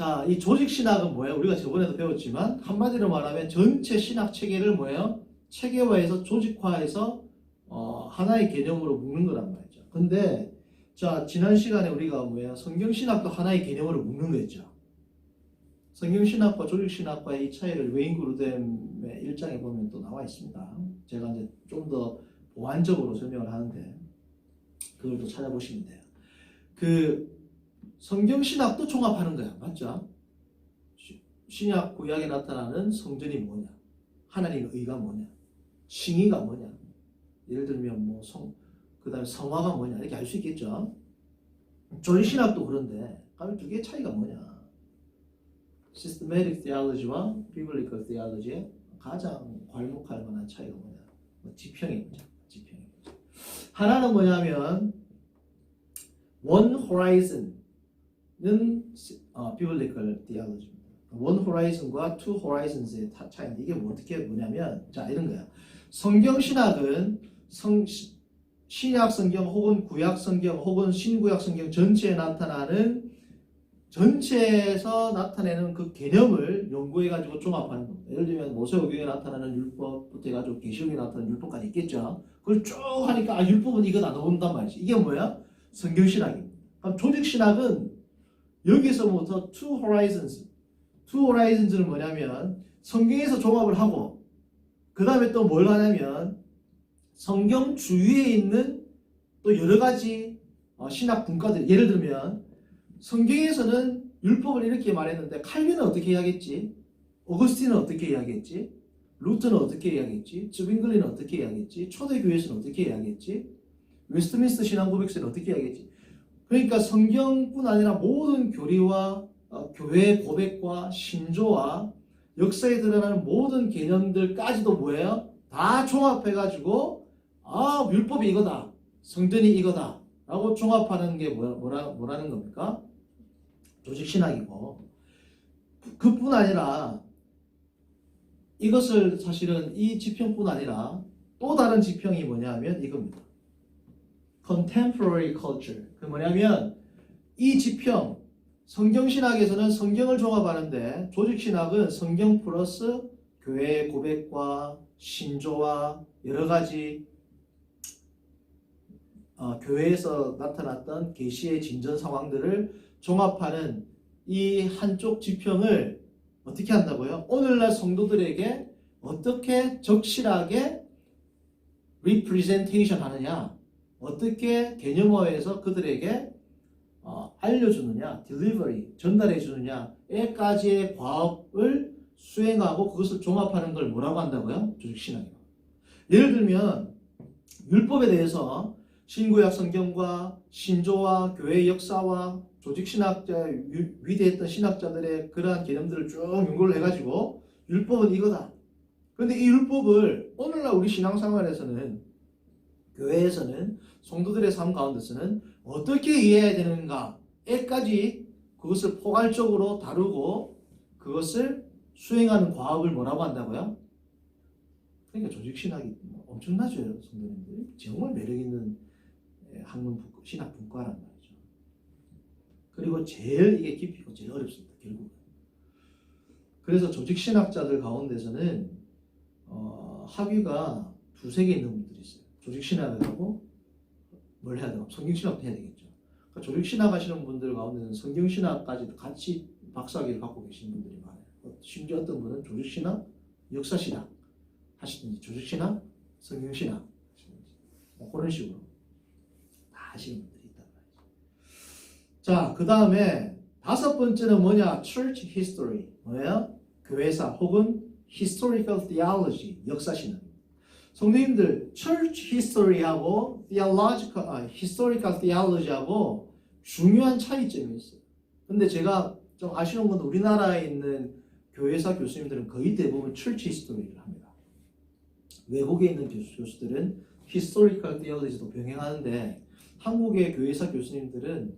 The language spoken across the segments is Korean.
자, 이 조직 신학은 뭐예요? 우리가 저번에도 배웠지만 한마디로 말하면 전체 신학 체계를 뭐예요? 체계화해서 조직화해서 어, 하나의 개념으로 묶는 거란 말이죠. 근데 자, 지난 시간에 우리가 뭐예요? 성경 신학도 하나의 개념으로 묶는 거였죠. 성경 신학과 조직 신학과의 이 차이를 웨인 그루뎀의 일장에 보면 또 나와 있습니다. 제가 이제 좀 더 보완적으로 설명을 하는데 그걸 또 찾아보시면 돼요. 그 성경 신학도 종합하는 거야. 맞죠? 시- 신약 구약에 나타나는 성전이 뭐냐? 하나님의 의가 뭐냐? 칭의가 뭐냐? 예를 들면 뭐 성, 그다음에 성화가 뭐냐? 이렇게 알 수 있겠죠. 조리 신학도 그런데 그럼 두 개의 차이가 뭐냐? Systematic theology와 Biblical theology의 가장 괄목할 만한 차이가 뭐냐? 뭐? 지평이 뭐냐? 하나는 뭐냐면 one horizon 은 어, biblical theology입니다. one horizon과 two horizons의 타- 차이인데 이게 뭐 어떻게 뭐냐면 자 이런 거야. 성경 신학은 성 시- 신약 성경 혹은 구약 성경 혹은 신구약 성경 전체에 나타나는 전체에서 나타내는 그 개념을 연구해 가지고 종합하는 겁니다. 예를 들면 모세오경에 나타나는 율법부터 해가지고 계시록에 나타나는 율법까지 있겠죠. 그걸 쭉 하니까 아 율법은 이거다 나온단 말이지. 이게 뭐야? 성경 신학입니다. 그럼 조직 신학은 여기서부터 two horizons, two horizons는 뭐냐면 성경에서 종합을 하고 그 다음에 또 뭘 하냐면 성경 주위에 있는 또 여러 가지 어, 신학 분과들 예를 들면 성경에서는 율법을 이렇게 말했는데 칼빈은 어떻게 이야기했지? 오거스틴은 어떻게 이야기했지? 루트는 어떻게 이야기했지? 즈빙글리는 어떻게 이야기했지? 초대교회에서는 어떻게 이야기했지? 웨스트민스터 신앙고백서는 어떻게 이야기했지? 그러니까 성경뿐 아니라 모든 교리와 어, 교회의 고백과 신조와 역사에 드러나는 모든 개념들까지도 뭐예요? 다 종합해가지고 아 율법이 이거다 성전이 이거다 라고 종합하는 게 뭐라, 뭐라, 뭐라는 겁니까? 조직 신학이고 그뿐 아니라 이것을 사실은 이 지평뿐 아니라 또 다른 지평이 뭐냐면 이겁니다. Contemporary culture. 그 뭐냐면 이 지평 성경 신학에서는 성경을 종합하는데 조직 신학은 성경 플러스 교회의 고백과 신조와 여러 가지 어, 교회에서 나타났던 계시의 진전 상황들을 종합하는 이 한쪽 지평을 어떻게 한다고요? 오늘날 성도들에게 어떻게 적실하게 representation 하느냐, 어떻게 개념화해서 그들에게 어, 알려주느냐, delivery, 전달해 주느냐에까지의 과업을 수행하고 그것을 종합하는 걸 뭐라고 한다고요? 조직신학이라고. 예를 들면 율법에 대해서 신구약 성경과 신조와 교회 역사와 조직 신학자 유- 위대했던 신학자들의 그러한 개념들을 쭉 연구를 해가지고 율법은 이거다. 그런데 이 율법을 오늘날 우리 신앙생활에서는 교회에서는 성도들의 삶 가운데서는 어떻게 이해해야 되는가에까지 그것을 포괄적으로 다루고 그것을 수행하는 과업을 뭐라고 한다고요? 그러니까 조직 신학이 엄청나죠, 성도님들. 정말 매력 있는 예, 학문 분- 신학 분과란 말이죠. 그리고 제일 이게 깊이 고 제일 어렵습니다, 결국은. 그래서 조직 신학자들 가운데서는 어, 학위가 두세 개 있는 분들이 있어요. 조직 신학을 하고 뭘 해야 되나? 성경 신학도 해야 되겠죠. 그러니까 조직 신학 하시는 분들 가운데는 성경 신학까지도 같이 박사학위를 갖고 계시는 분들이 많아요. 어, 심지어 어떤 분은 조직 신학, 역사 신학 하시든지 조직 신학, 성경 신학 하시든지 뭐 그런 식으로 다 하시는 분들이 있단 말이죠. 자, 그 다음에 다섯 번째는 뭐냐? Church History 뭐예요? 교회사 혹은 Historical Theology 역사 신학. 성도님들 Church History하고 Theological, 아, Historical Theology하고 중요한 차이점이 있어요. 근데 제가 좀 아쉬운 건 우리나라에 있는 교회사 교수님들은 거의 대부분 Church History를 합니다. 외국에 있는 교수, 교수들은 Historical Theology도 병행하는데 한국의 교회사 교수님들은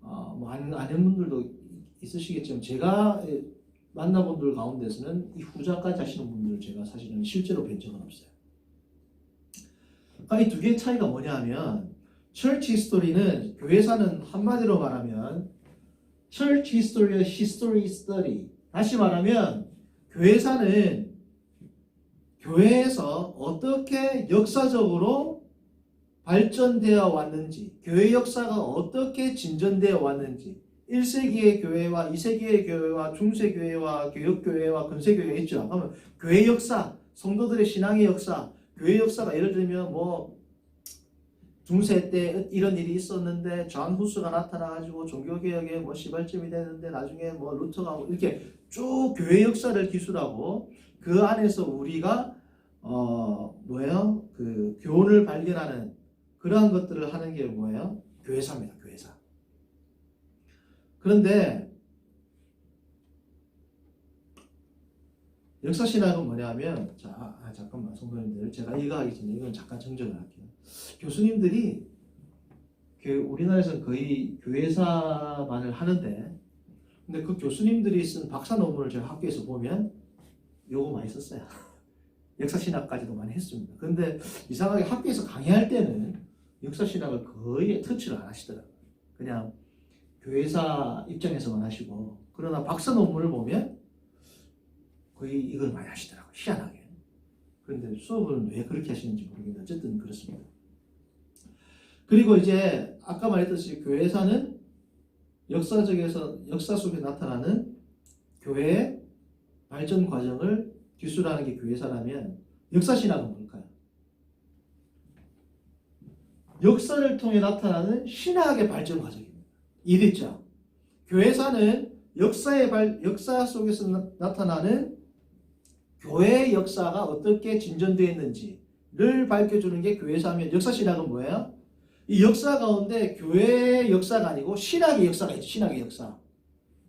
어, 뭐 아는, 아는 분들도 있으시겠지만 제가 만나본 분들 가운데서는 이 후자까지 하시는 분들을 제가 사실은 실제로 뵌 적은 없어요. 그러니까 이 두 개의 차이가 뭐냐 하면 Church History는 교회사는 한마디로 말하면 church history와 history study. 다시 말하면 교회사는 교회에서 어떻게 역사적으로 발전되어 왔는지, 교회 역사가 어떻게 진전되어 왔는지, 1세기의 교회와 2세기의 교회와 중세교회와 교역교회와 근세교회가 있죠. 그러면 교회 역사, 성도들의 신앙의 역사, 교회 역사가 예를 들면 뭐 중세 때 이런 일이 있었는데 존 후스가 나타나가지고 종교개혁에 뭐 시발점이 되는데 나중에 뭐 루터가 뭐 이렇게 쭉 교회 역사를 기술하고 그 안에서 우리가 어 뭐예요? 그 교훈을 발견하는 그러한 것들을 하는 게 뭐예요? 교회사입니다 교회사. 그런데 역사신학은 뭐냐면 자 아, 잠깐만 성도님들 제가 이거 하기 전에 이건 잠깐 정정을 할게요 교수님들이 그 우리나라에서는 거의 교회사만을 하는데 근데 그 교수님들이 쓴 박사 논문을 제가 학교에서 보면 요거 많이 썼어요. 역사신학까지도 많이 했습니다. 근데 이상하게 학교에서 강의할 때는 역사신학을 거의 터치를 안 하시더라고요. 그냥 교회사 입장에서만 하시고 그러나 박사 논문을 보면 거의 이걸 많이 하시더라고요. 희한하게. 그런데 수업은 왜 그렇게 하시는지 모르겠는데 어쨌든 그렇습니다. 그리고 이제 아까 말했듯이 교회사는 역사적에서 역사 속에 나타나는 교회의 발전 과정을 기술하는 게 교회사라면 역사신학은 뭘까요? 역사를 통해 나타나는 신학의 발전 과정입니다. 이해됐죠? 교회사는 역사의 발, 역사 속에서 나, 타나는 교회의 역사가 어떻게 진전되었는지를 밝혀주는 게 교회사면 역사 신학은 뭐예요? 이 역사 가운데 교회의 역사가 아니고 신학의 역사가 있죠. 신학의 역사.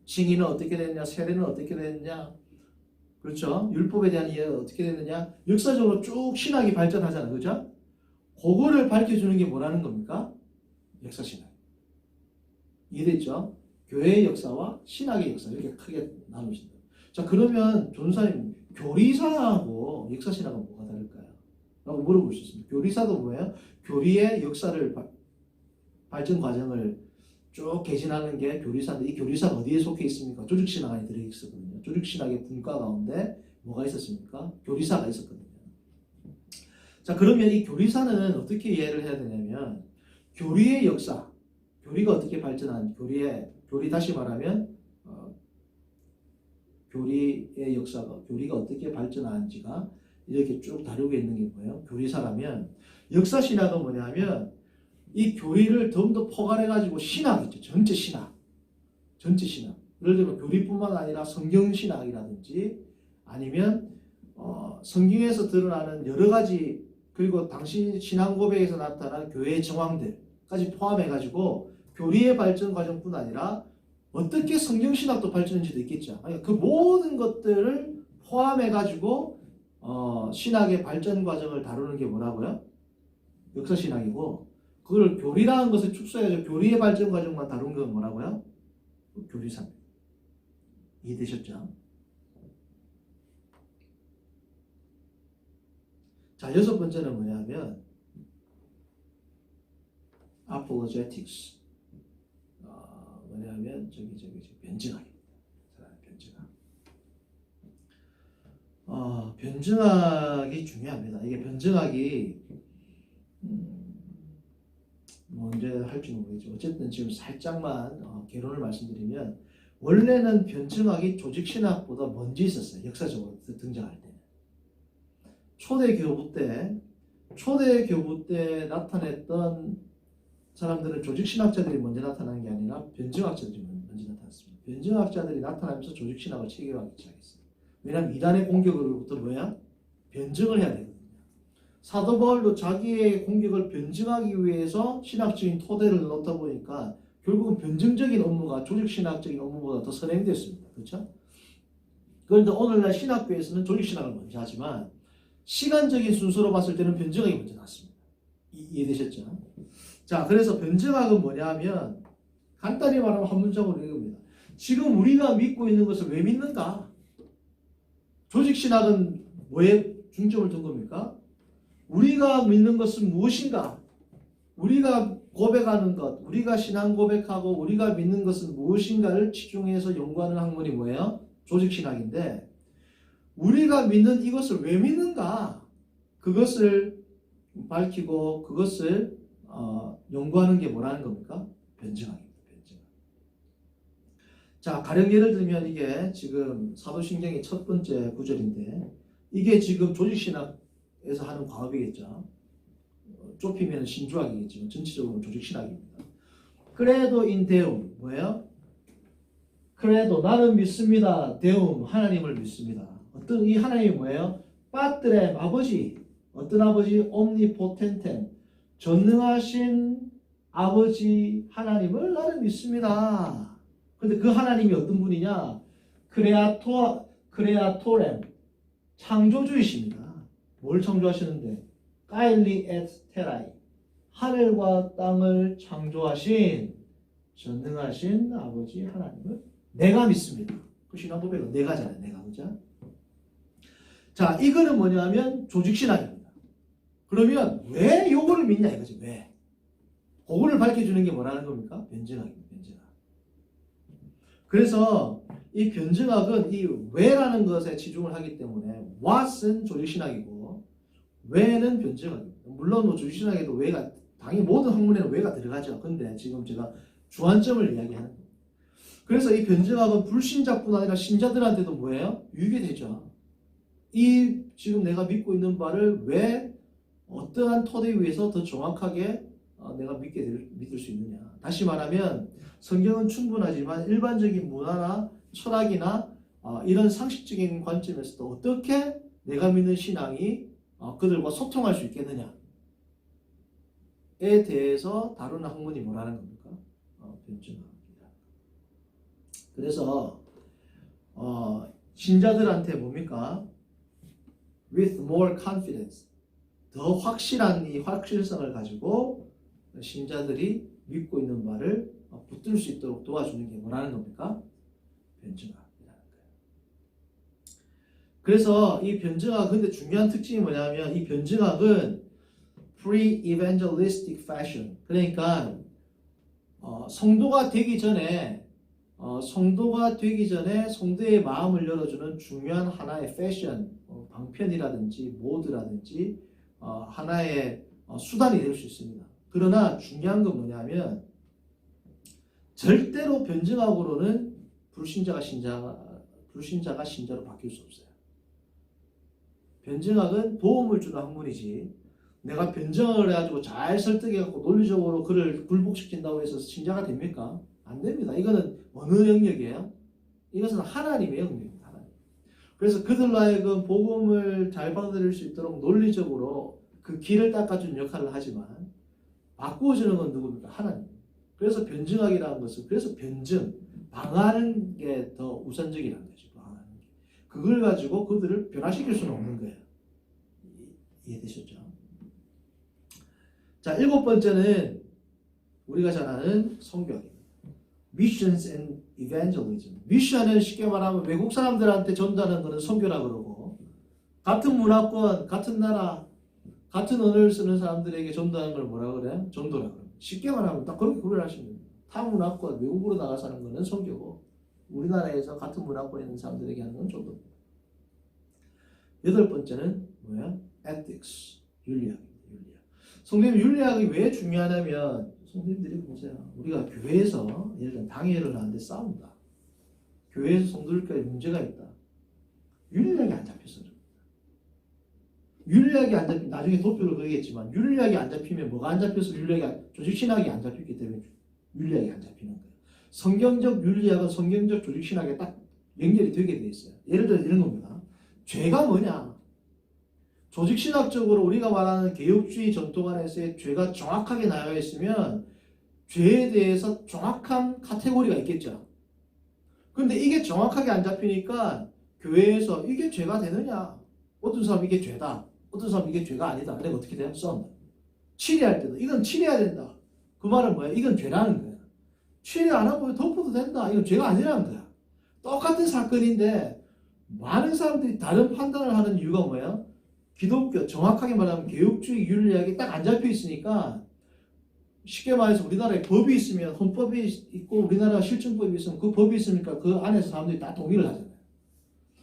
징의는 어떻게 됐냐, 세례는 어떻게 됐냐, 그렇죠? 율법에 대한 이해가 어떻게 됐느냐, 역사적으로 쭉 신학이 발전하잖아, 그죠? 그거를 밝혀주는 게 뭐라는 겁니까? 역사 신학. 이해됐죠? 교회의 역사와 신학의 역사 이렇게 크게 나누신다. 자 그러면 전사님 교리사하고 역사 신학은 뭐가 다를까요? 라고 물어볼 수 있습니다. 교리사도 뭐예요? 교리의 역사를 바, 발전 과정을 쭉 개진하는 게 교리사인데 이 교리사가 어디에 속해 있습니까? 조직신학 안에 들어있었거든요. 조직신학의 분과 가운데 뭐가 있었습니까? 교리사가 있었거든요. 자 그러면 이 교리사는 어떻게 이해를 해야 되냐면 교리의 역사, 교리가 어떻게 발전한 교리의 교리 다시 말하면 어, 교리의 역사가 교리가 어떻게 발전하는지가 이렇게 쭉 다루고 있는 게 뭐예요? 교리사라면 역사 신학은 뭐냐면 이 교리를 좀더 포괄해가지고 신학 있죠. 전체 신학. 전체 신학. 예를 들면 교리뿐만 아니라 성경 신학이라든지 아니면 어, 성경에서 드러나는 여러 가지 그리고 당시 신앙 고백에서 나타난 교회의 정황들까지 포함해가지고 교리의 발전 과정뿐 아니라 어떻게 성경 신학도 발전인지도 있겠죠. 그 모든 것들을 포함해가지고 어, 신학의 발전 과정을 다루는 게 뭐라고요? 역사 신학이고 그걸 교리라는 것을 축소해서 교리의 발전 과정만 다룬 건 뭐라고요? 교리사입니다. 이해되셨죠? 자, 여섯 번째는 뭐냐면 apologetics. 어, 뭐냐면 저기 저기 저기 변증학입니다. 변증학. 어, 변증학이 중요합니다. 이게 변증학이 음, 뭐 언제 할지 모르겠지만 어쨌든 지금 살짝만 어, 개론을 말씀드리면 원래는 변증학이 조직신학보다 먼저 있었어요. 역사적으로 등장할 때는. 초대 교부 때 초대 교부 때 나타냈던 사람들은 조직신학자들이 먼저 나타나는 게 아니라 변증학자들이 먼저 나타났습니다. 변증학자들이 나타나면서 조직신학을 체계화하기 시작했어요. 왜냐하면 이단의 공격으로부터 뭐야? 변증을 해야 되거든요. 사도 바울도 자기의 공격을 변증하기 위해서 신학적인 토대를 넣다 보니까 결국은 변증적인 업무가 조직신학적인 업무보다 더 선행됐습니다. 그렇죠? 그런데 오늘날 신학교에서는 조직신학을 먼저 하지만 시간적인 순서로 봤을 때는 변증학이 먼저 났습니다. 이해되셨죠? 자, 그래서 변증학은 뭐냐 하면 간단히 말하면 한 문장으로 이겁니다. 지금 우리가 믿고 있는 것을 왜 믿는가? 조직신학은 뭐에 중점을 둔 겁니까? 우리가 믿는 것은 무엇인가? 우리가 고백하는 것, 우리가 신앙 고백하고 우리가 믿는 것은 무엇인가를 치중해서 연구하는 학문이 뭐예요? 조직신학인데 우리가 믿는 이것을 왜 믿는가? 그것을 밝히고 그것을 어, 연구하는 게 뭐라는 겁니까? 변증학입니다. 변증학. 자, 가령 예를 들면 이게 지금 사도신경의 첫 번째 구절인데 이게 지금 조직신학에서 하는 과업이겠죠. 어, 좁히면 신주학이겠지만 전체적으로는 조직신학입니다. 그래도 인 데움 뭐예요? 그래도 나는 믿습니다. 데움 하나님을 믿습니다. 어떤 이 하나님이 뭐예요? 빠뜨렘 아버지 어떤 아버지 옴니포텐텐 전능하신 아버지 하나님을 나는 믿습니다. 근데 그 하나님이 어떤 분이냐? 크레아토 크레아토렘 창조주이십니다. 뭘 창조하시는데? 까일리 에트 테라이 하늘과 땅을 창조하신 전능하신 아버지 하나님을 내가 믿습니다. 그 신앙 고백은 내가잖아요. 내가 그죠? 자, 이거는 뭐냐면 조직신앙입니다. 그러면 왜 요거를 믿냐 이거지. 왜? 그거를 밝혀주는 게 뭐라는 겁니까? 변증학입니다. 변증학. 그래서 이 변증학은 이 왜라는 것에 치중을 하기 때문에 what은 조직신학이고 왜는 변증학입니다. 물론 뭐 조직신학에도 왜가 당연히 모든 학문에는 왜가 들어가죠. 근데 지금 제가 주안점을 이야기하는. 그래서 이 변증학은 불신자뿐 아니라 신자들한테도 뭐예요? 유익이 되죠. 이 지금 내가 믿고 있는 바를 왜 어떠한 토대 위에서 더 정확하게 어, 내가 믿게 될, 믿을 수 있느냐. 다시 말하면 성경은 충분하지만 일반적인 문화나 철학이나 어, 이런 상식적인 관점에서도 어떻게 내가 믿는 신앙이 어, 그들과 소통할 수 있겠느냐에 대해서 다루는 학문이 뭐라는 겁니까? 어, 변증학입니다. 그래서 어, 신자들한테 뭡니까? with more confidence. 더 확실한 이 확실성을 가지고 신자들이 믿고 있는 바를 붙들 수 있도록 도와주는 게 뭐라는 겁니까? 변증학이라는 거예요. 그래서 이 변증학 근데 중요한 특징이 뭐냐면 이 변증학은 pre-evangelistic fashion 그러니까 어, 성도가 되기 전에 어, 성도가 되기 전에 성도의 마음을 열어주는 중요한 하나의 패션, 어, 방편이라든지 모드라든지 어, 하나의 어, 수단이 될 수 있습니다. 그러나 중요한 건 뭐냐면 절대로 변증학으로는 불신자가 신자가 불신자가 신자로 바뀔 수 없어요. 변증학은 도움을 주는 학문이지 내가 변증을 해가지고 잘 설득해갖고 논리적으로 그를 굴복시킨다고 해서 신자가 됩니까? 안 됩니다. 이거는 어느 영역이에요? 이것은 하나님의. 하나님. 그래서 그들로 하여금 복음을 잘 받아들일 수 있도록 논리적으로 그 길을 닦아주는 역할을 하지만 바꾸어 주는 건 누굽니까? 하나님. 그래서 변증학이라는 것은 그래서 변증, 방하는 게 더 우선적이라는 거죠. 방하는 게. 그걸 가지고 그들을 변화시킬 수는 없는 거예요. 이해되셨죠? 자, 일곱 번째는 우리가 잘 아는 성교학입니다. Missions and Evangelism. 미션은 쉽게 말하면 외국 사람들한테 전도하는 것은 선교라 그러고 같은 문화권, 같은 나라, 같은 언어를 쓰는 사람들에게 전도하는 걸 뭐라 그래? 전도라 그래. 쉽게 말하면 딱 그렇게 구별하시면. 타 문화권, 외국으로 나가서 하는 것은 선교고 우리나라에서 같은 문화권에 있는 사람들에게 하는 건 전도입니다. 여덟 번째는 뭐야? Ethics, 윤리학입니다. 윤리학. 성경 윤리학이 왜 중요하냐면 성도님들이 보세요. 우리가 교회에서 예를 들어 당회를 하는데 싸운다. 교회에서 성도들끼리 문제가 있다. 윤리학이 안 잡혀서 그럽니다. 윤리학이 안 잡히면 나중에 도표를 그리겠지만 윤리학이 안 잡히면 뭐가 안 잡혀서 윤리학이 안, 조직신학이 안 잡혔기 때문에 윤리학이 안 잡히는 거예요. 성경적 윤리학은 성경적 조직신학에 딱 연결이 되게 돼 있어요. 예를 들어 이런 겁니다. 죄가 뭐냐? 조직신학적으로 우리가 말하는 개혁주의 전통 안에서의 죄가 정확하게 나와 있으면 죄에 대해서 정확한 카테고리가 있겠죠. 근데 이게 정확하게 안 잡히니까 교회에서 이게 죄가 되느냐? 어떤 사람 이게 죄다. 어떤 사람 이게 죄가 아니다. 내가 어떻게 돼요? 써. 치리할 때도 이건 치리해야 된다. 그 말은 뭐야? 이건 죄라는 거야. 치리 안 하고 덮어도 된다. 이건 죄가 아니라는 거야. 똑같은 사건인데 많은 사람들이 다른 판단을 하는 이유가 뭐예요? 기독교 정확하게 말하면 개혁주의 윤리학이 딱 안 잡혀 있으니까 쉽게 말해서 우리나라에 법이 있으면 헌법이 있고 우리나라 실정법이 있으면 그 법이 있으니까 그 안에서 사람들이 다 동의를 하잖아요.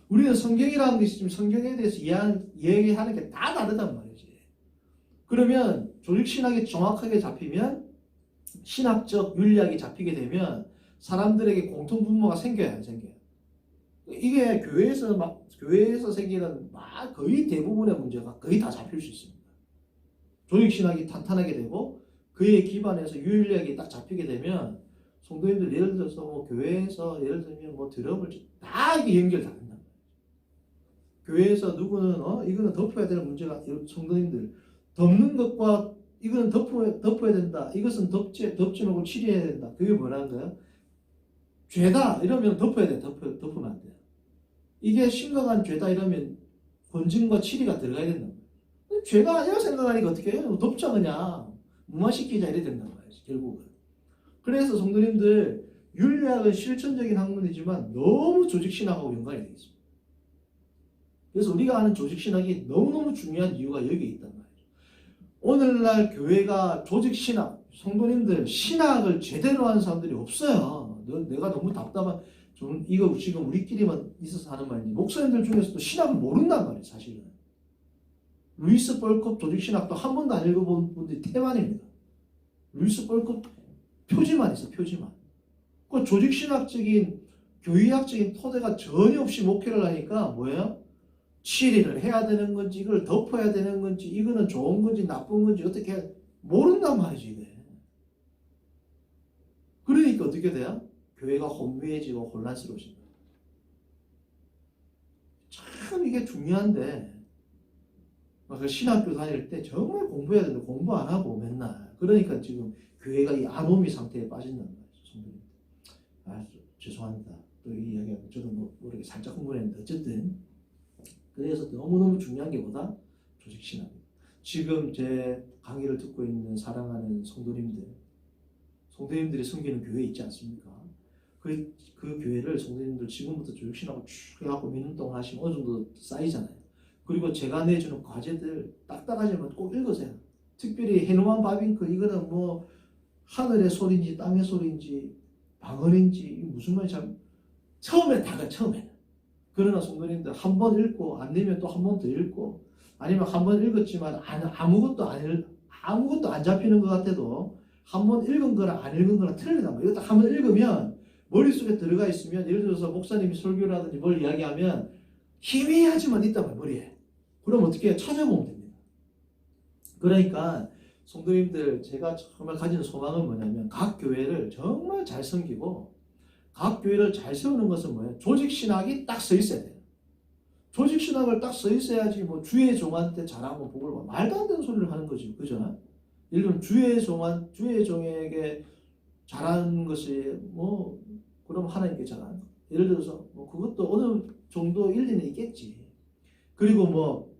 우리는 성경이라는 것이 지금 성경에 대해서 이해하는, 이야기하는 게 다 다르단 말이지. 그러면 조직신학이 정확하게 잡히면 신학적 윤리학이 잡히게 되면 사람들에게 공통분모가 생겨야 안 생겨요. 이게 교회에서 막 교회에서 생기는 막 거의 대부분의 문제가 거의 다 잡힐 수 있습니다. 조직 신학이 탄탄하게 되고 그에 기반해서 윤리학이 딱 잡히게 되면 성도님들 예를 들어서 뭐 교회에서 예를 들면 뭐 드럼을 치- 다 이게 연결 다 된다. 교회에서 누구는 어 이거는 덮어야 되는 문제가 성도님들 덮는 것과 이거는 덮어야, 덮어야 된다. 이것은 덮지 덮지 말고 치료해야 된다. 그게 뭐라는 거야? 죄다 이러면 덮어야 돼. 덮어 덮으면 안 돼. 이게 심각한 죄다 이러면 권징과 치리가 들어가야 된다. 죄가 아니라 생각하니까 어떻게 해요? 덮자 그냥 무마시키자 이래 된단 말이지 결국은. 그래서 성도님들 윤리학은 실천적인 학문이지만 너무 조직신학하고 연관이 되어 있습니다. 그래서 우리가 아는 조직신학이 너무너무 중요한 이유가 여기에 있단 말이에요. 오늘날 교회가 조직신학, 성도님들 신학을 제대로 하는 사람들이 없어요. 너- 내가 너무 답답한, 좀 이거 지금 우리끼리만 있어서 하는 말인지 목사님들 중에서도 신학을 모른단 말이에요, 사실은. 루이스 뻘컵 조직신학도 한 번도 안 읽어본 분들이 태반입니다. 루이스 뻘컵 표지만 있어, 표지만. 그 조직신학적인, 교의학적인 토대가 전혀 없이 목회를 하니까 뭐예요? 치리를 해야 되는 건지, 이걸 덮어야 되는 건지, 이거는 좋은 건지, 나쁜 건지, 어떻게, 해- 모른단 말이지, 이게. 그러니까 어떻게 돼요? 교회가 혼미해지고 혼란스러워진다. 참 이게 중요한데, 막그 신학교 다닐 때 정말 공부해야 되는데 공부 안 하고 맨날. 그러니까 지금 교회가 이 아노미 상태에 빠진단 말이죠, 성도님. 아, 저- 죄송합니다. 또 이 이야기하고 저도 뭐 모르게 살짝 흥분했는데 어쨌든 그래서 너무너무 중요한 게 뭐다? 조직신학입니다. 지금 제 강의를 듣고 있는 사랑하는 성도님들, 성도님들이 섬기는 교회 있지 않습니까? 그, 그 교회를 성도님들 지금부터 조직신학을 쭉 해갖고 몇년 동안 하시면 어느 정도 쌓이잖아요. 그리고 제가 내주는 과제들 딱딱하지만 꼭 읽으세요. 특별히 헤노만 바빙크 이거는 뭐 하늘의 소리인지 땅의 소리인지 방언인지 무슨 말인지 참 처음에 다가 처음에 그러나 성도님들 한 번 읽고 안 되면 또 한 번 더 읽고 아니면 한 번 읽었지만 안- 아무것도 안 읽, 아무것도 안 잡히는 것 같아도 한 번 읽은 거랑 안 읽은 거랑 틀리단. 이거 딱한번 읽으면 머릿속에 들어가 있으면 예를 들어서 목사님이 설교라든지 뭘 이야기하면 희미하지만 있단 말이에요. 머리에. 그럼 어떻게? 찾아보면 됩니다. 그러니까 성도님들 제가 정말 가진 소망은 뭐냐면 각 교회를 정말 잘 섬기고 각 교회를 잘 세우는 것은 뭐예요? 조직 신학이 딱 서 있어야 돼요. 조직 신학을 딱 서 있어야지 뭐 주의 종한테 잘하고 복을 받 말도 안 되는 소리를 하는 거지. 그죠? 예를 들면 주의 종한 주의 종에게 잘하는 것이 뭐 그럼 하나님께 잘하는 거. 예를 들어서 뭐 그것도 어느 정도 일리는 있겠지. 그리고 뭐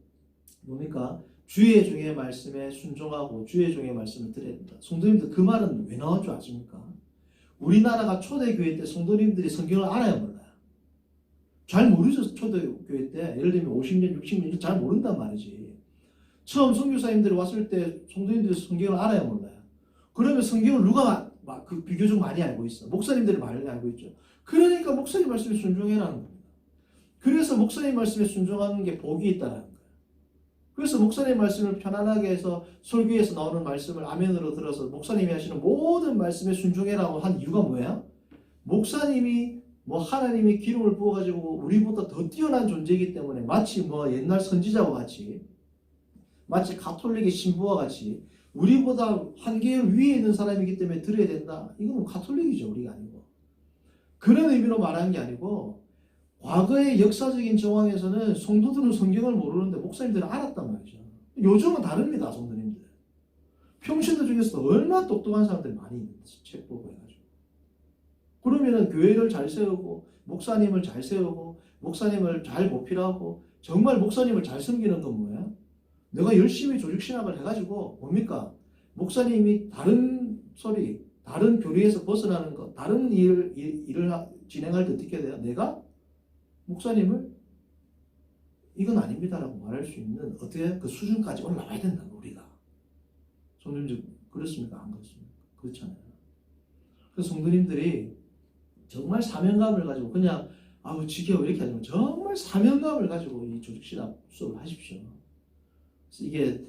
뭡니까? 주의 종의 말씀에 순종하고 주의 종의 말씀을 된다. 성도님들 그 말은 왜 나온 줄 아십니까? 우리나라가 초대교회 때 성도님들이 성경을 알아야 몰라요. 잘 모르죠, 초대교회 때. 예를 들면 50년, 60년 잘 모른단 말이지. 처음 선교사님들이 왔을 때 성도님들이 성경을 알아야 몰라요. 그러면 성경을 누가 마- 그 비교적 많이 알고 있어? 목사님들이 많이 알고 있죠. 그러니까 목사님 말씀에 순종해라는 겁니다. 그래서 목사님 말씀에 순종하는 게 복이 있다는 거예요. 그래서 목사님 말씀을 편안하게 해서 설교에서 나오는 말씀을 아멘으로 들어서 목사님이 하시는 모든 말씀에 순종해라고 한 이유가 뭐야? 목사님이 뭐 하나님이 기름을 부어가지고 우리보다 더 뛰어난 존재이기 때문에 마치 뭐 옛날 선지자와 같이 마치 가톨릭의 신부와 같이 우리보다 한 계열 위에 있는 사람이기 때문에 들어야 된다. 이거는 가톨릭이죠. 우리가 아니고. 그런 의미로 말하는 게 아니고 과거의 역사적인 정황에서는 성도들은 성경을 모르는데 목사님들은 알았단 말이죠. 요즘은 다릅니다, 성도님들. 평신도 중에서 얼마나 똑똑한 사람들이 많이 있는데, 책 보고 해가지고. 그러면은 교회를 잘 세우고, 목사님을 잘 세우고, 목사님을 잘 보필하고, 정말 목사님을 잘 섬기는 건 뭐야? 내가 열심히 조직신학을 해가지고, 뭡니까? 목사님이 다른 소리, 다른 교리에서 벗어나는 것, 다른 일, 일, 하- 진행할 때 어떻게 돼요? 내가 목사님을 이건 아닙니다라고 말할 수 있는 어떻게 그 수준까지 올라와야 된다고 우리가. 손님들 그렇습니까? 안 그렇습니까? 그렇잖아요. 그래서 성도님들이 정말 사명감을 가지고 그냥 아우 지겨워 이렇게 하지 마 정말 사명감을 가지고 이 조직신학 수업을 하십시오. 이게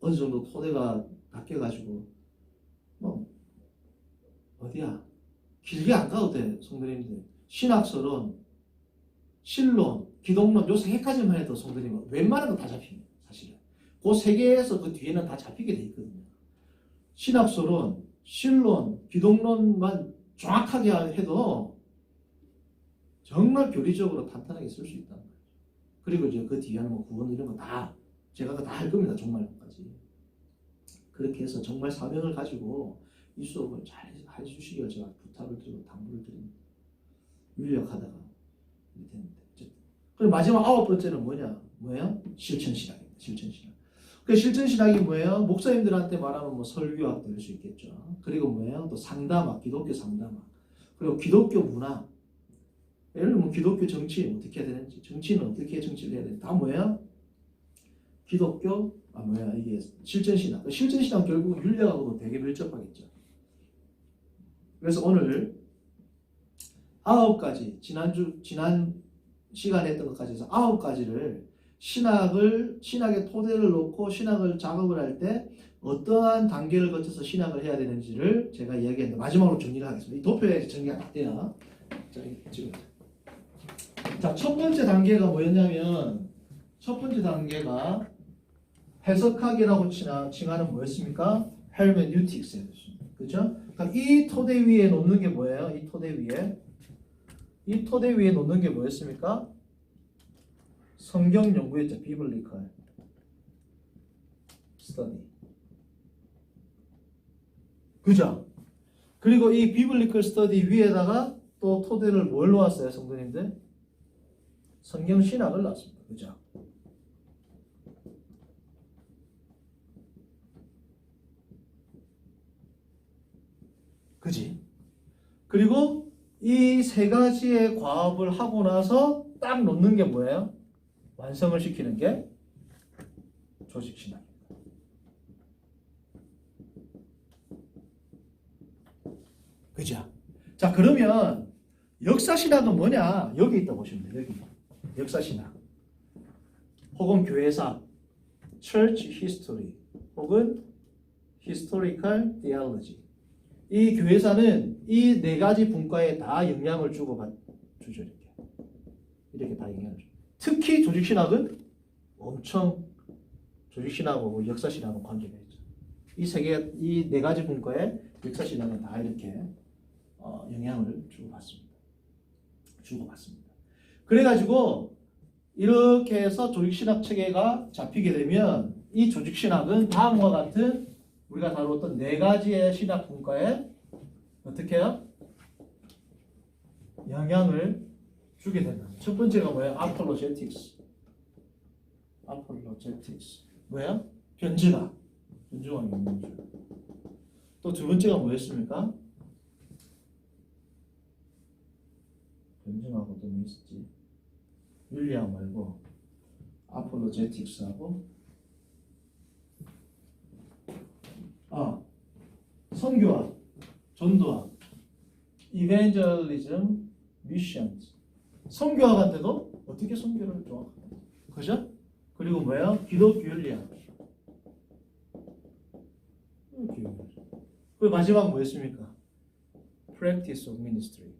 어느 정도 토대가 닦여가지고 뭐 어디야? 길게 안 가도 돼 성도님들. 신학설은 신론, 기독론 요세 가지만 해도 성도님 웬만한 거다 잡힙니다 사실은. 그 세 개에서 그 뒤에는 다 잡히게 돼 있거든요. 신학설은 신론, 기독론만 정확하게 해도 정말 교리적으로 탄탄하게 쓸 수 있다는 거죠. 그리고 이제 그 뒤에는 뭐 구원 이런 거다 제가 다 할 겁니다. 정말까지. 그렇게 해서 정말 사명을 가지고 이 수업을 잘 해주시길 제가 부탁을 드리고 당부를 드립니다. 윤력하다가 이렇게 됐는데. 그리고 마지막 아홉 번째는 뭐냐? 뭐예요? 실천신학입니다. 실천신학. 그 실천신학이 뭐예요? 목사님들한테 말하면 뭐 설교학도 할수 있겠죠. 그리고 뭐예요? 또 상담학, 기독교 상담학. 그리고 기독교 문화. 예를 들면 기독교 정치 어떻게 해야 되는지, 정치는 어떻게 정치를 해야 되는지 다 뭐예요? 기독교 아 뭐야 이게 실전신학. 그 실전신학 결국 윤리학하고도 되게 밀접하겠죠. 그래서 오늘 아홉 가지 지난주 지난 시간에 했던 것까지 해서 아홉 가지를 신학을 신학의 토대를 놓고 신학을 작업을 할 때 어떠한 단계를 거쳐서 신학을 해야 되는지를 제가 이야기했는데 마지막으로 정리를 하겠습니다. 이 도표에 정리가 다 돼요. 자, 지금 자, 첫 번째 단계가 뭐였냐면 첫 번째 단계가 해석학이라고 칭하- 칭하는 뭐였습니까? hermeneutics였습니다. 그죠? 그러니까 이 토대 위에 놓는 게 뭐예요? 이 토대 위에 이 토대 위에 놓는 게 뭐였습니까? 성경 연구였죠. 비블리컬 스터디. 그죠? 그리고 이 비블리컬 스터디 위에다가 또 토대를 뭘 놓았어요, 성도님들? 성경 신학을 놨습니다. 그죠? 그지? 그리고 이 세 가지의 과업을 하고 나서 딱 놓는 게 뭐예요? 완성을 시키는 게 조직신학입니다. 그죠? 자, 그러면 역사신학은 뭐냐? 여기 있다 보시면 돼요. 여기. 역사신학. 혹은 교회사. church history. 혹은 historical theology. 이 교회사는 이 네 가지 분과에 다 영향을 주고 받, 주죠. 이렇게. 이렇게 다 영향을 줘. 특히 조직신학은 엄청 조직신학하고 역사신학은 관계가 있죠. 이 세 개, 이 네 가지 분과에 역사신학은 다 이렇게 어, 영향을 주고 받습니다. 주고 받습니다. 그래가지고 이렇게 해서 조직신학 체계가 잡히게 되면 이 조직신학은 다음과 같은 우리가 다루었던 네 가지의 신학 분과에 어떻게 해요? 영향을 주게 된다. 첫 번째가 뭐예요? 아폴로제틱스. 아폴로제틱스. 뭐야? 변증학 영향을 줘. 또두 번째가 뭐였습니까? 변증하고 또뭐 있었지? 윤리학 말고 아폴로제틱스하고 아 선교학, 전도학, 이벤젤리즘, 미션. 선교학한테도 어떻게 선교를 정확하게 그죠? 그리고 뭐야? 윤리학. 이렇게 그 마지막 뭐였습니까? Practice of Ministry.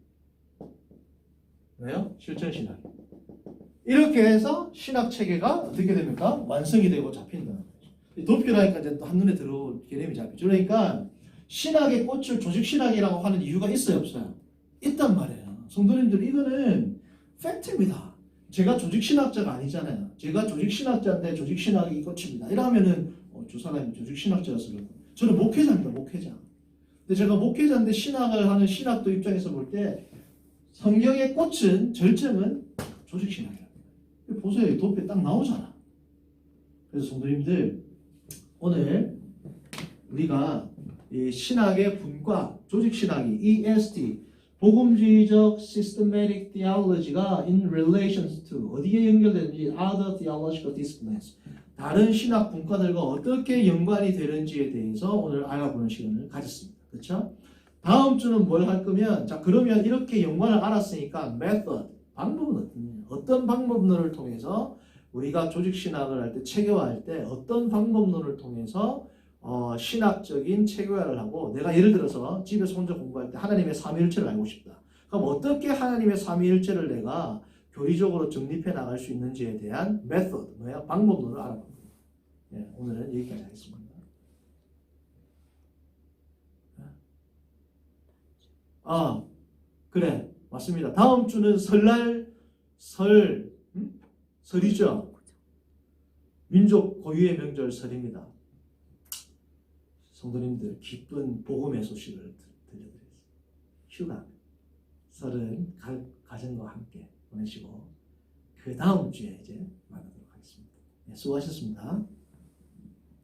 왜요? 실천 신학. 이렇게 해서 신학 체계가 어떻게 됩니까? 완성이 되고. 이 도표라니까 이제 또 한눈에 들어올 개념이 잡히죠. 그러니까 신학의 꽃을 조직 신학이라고 하는 이유가 있어요, 없어요? 있단 말이에요. 성도님들 이거는 팩트입니다. 제가 조직 신학자가 아니잖아요. 제가 조직 신학자인데 조직 신학이 꽃입니다. 이러면은 어, 저 사람이 조직 신학자라서 그렇고 저는 목회자입니다, 목회자. 근데 제가 목회자인데 신학을 하는 신학도 입장에서 볼 때 성경의 꽃은 절정은 조직 신학이야. 보세요, 이 도표에 딱 나오잖아. 그래서 성도님들 오늘 우리가 이 신학의 분과 조직 신학이 EST 복음주의적 systematic theology가 in relation to 어디에 연결되는지 other theological disciplines 다른 신학 분과들과 어떻게 연관이 되는지에 대해서 오늘 알아보는 시간을 가졌습니다. 그렇죠? 다음 주는 뭘 할 거면 자 그러면 이렇게 연관을 알았으니까 method 방법은 어떤 방법론을 통해서 우리가 조직 신학을 할 때 체계화할 때 어떤 방법론을 통해서 어, 신학적인 체계화를 하고 내가 예를 들어서 집에서 혼자 공부할 때 하나님의 삼위일체를 알고 싶다. 그럼 어떻게 하나님의 삼위일체를 내가 교리적으로 정립해 나갈 수 있는지에 대한 메소드, 뭐야 방법론을 알아봅니다. 예, 오늘은 여기까지 하겠습니다. 아, 그래, 맞습니다. 다음 주는 설날 설, 음? 설이죠. 민족 고유의 명절 설입니다. 성도님들 기쁜 복음의 소식을 들- 들려드렸습니다. 휴가, 설은 가, 가정과 함께 보내시고 그 다음 주에 이제 만나도록 하겠습니다. 네, 수고하셨습니다.